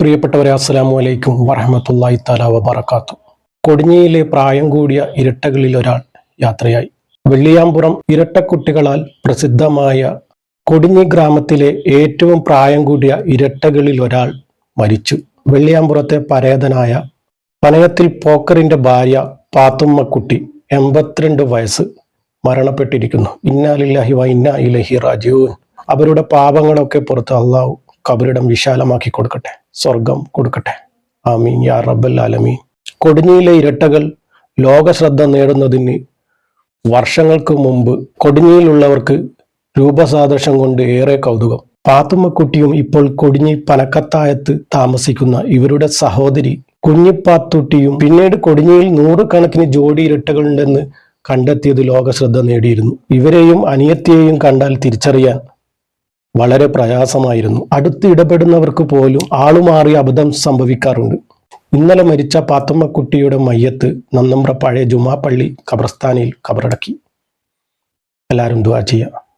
പ്രിയപ്പെട്ടവരെ അസ്സലാമു അലൈക്കും വറഹമത്തല്ലായി തല വബറക്കാത്തു കൊടിഞ്ഞിയിലെ പ്രായം കൂടിയ ഇരട്ടകളിൽ ഒരാൾ യാത്രയായി. വെള്ളിയാമ്പുറം ഇരട്ടക്കുട്ടികളാൽ പ്രസിദ്ധമായ കൊടിഞ്ഞി ഗ്രാമത്തിലെ ഏറ്റവും പ്രായം കൂടിയ ഇരട്ടകളിൽ ഒരാൾ മരിച്ചു. വെള്ളിയാമ്പുറത്തെ പരേതനായ പനയത്തിൽ പോക്കറിന്റെ ഭാര്യ പാത്തുമ്മക്കുട്ടി എൺപത്തിരണ്ട് വയസ്സ് മരണപ്പെട്ടിരിക്കുന്നു. ഇന്നാലില്ലാഹി വ ഇന്നാ ഇലഹി റാജീവൻ അവരുടെ പാപങ്ങളൊക്കെ പുറത്ത് അള്ളാഹു കബറിടം വിശാലമാക്കി കൊടുക്കട്ടെ. സ്വർഗം കൊടുക്കട്ടെ. ആമീൻ. യാ റബ്ബൽ ആലമീൻ. കൊടിഞ്ഞിയിലെ ഇരട്ടകൾ ലോകശ്രദ്ധ നേടുന്നതിന് വർഷങ്ങൾക്ക് മുമ്പ് കൊടിഞ്ഞിയിലുള്ളവർക്ക് രൂപസാദൃശ്യം കൊണ്ട് ഏറെ കൗതുകം. പാത്തുമ്മക്കുട്ടിയും ഇപ്പോൾ കൊടിഞ്ഞി പനക്കത്തായത്ത് താമസിക്കുന്ന ഇവരുടെ സഹോദരി കുഞ്ഞിപ്പാത്തുട്ടിയും പിന്നീട് കൊടിഞ്ഞിയിൽ നൂറുകണക്കിന് ജോഡി ഇരട്ടകളുണ്ടെന്ന് കണ്ടെത്തിയത് ലോക ശ്രദ്ധ നേടിയിരുന്നു. ഇവരെയും അനിയത്തിയെയും കണ്ടാൽ തിരിച്ചറിയാൻ വളരെ പ്രയാസമായിരുന്നു. അടുത്ത് ഇടപെടുന്നവർക്ക് പോലും ആളുമാറി അബദ്ധം സംഭവിക്കാറുണ്ട്. ഇന്നലെ മരിച്ച പാത്തമ്മക്കുട്ടിയുടെ മയ്യത്ത് നന്നമ്പ്ര പഴയ ജുമാ പള്ളി ഖബർസ്ഥാനിൽ ഖബറടക്കി. എല്ലാവരും ദുവാ ചെയ്യാം.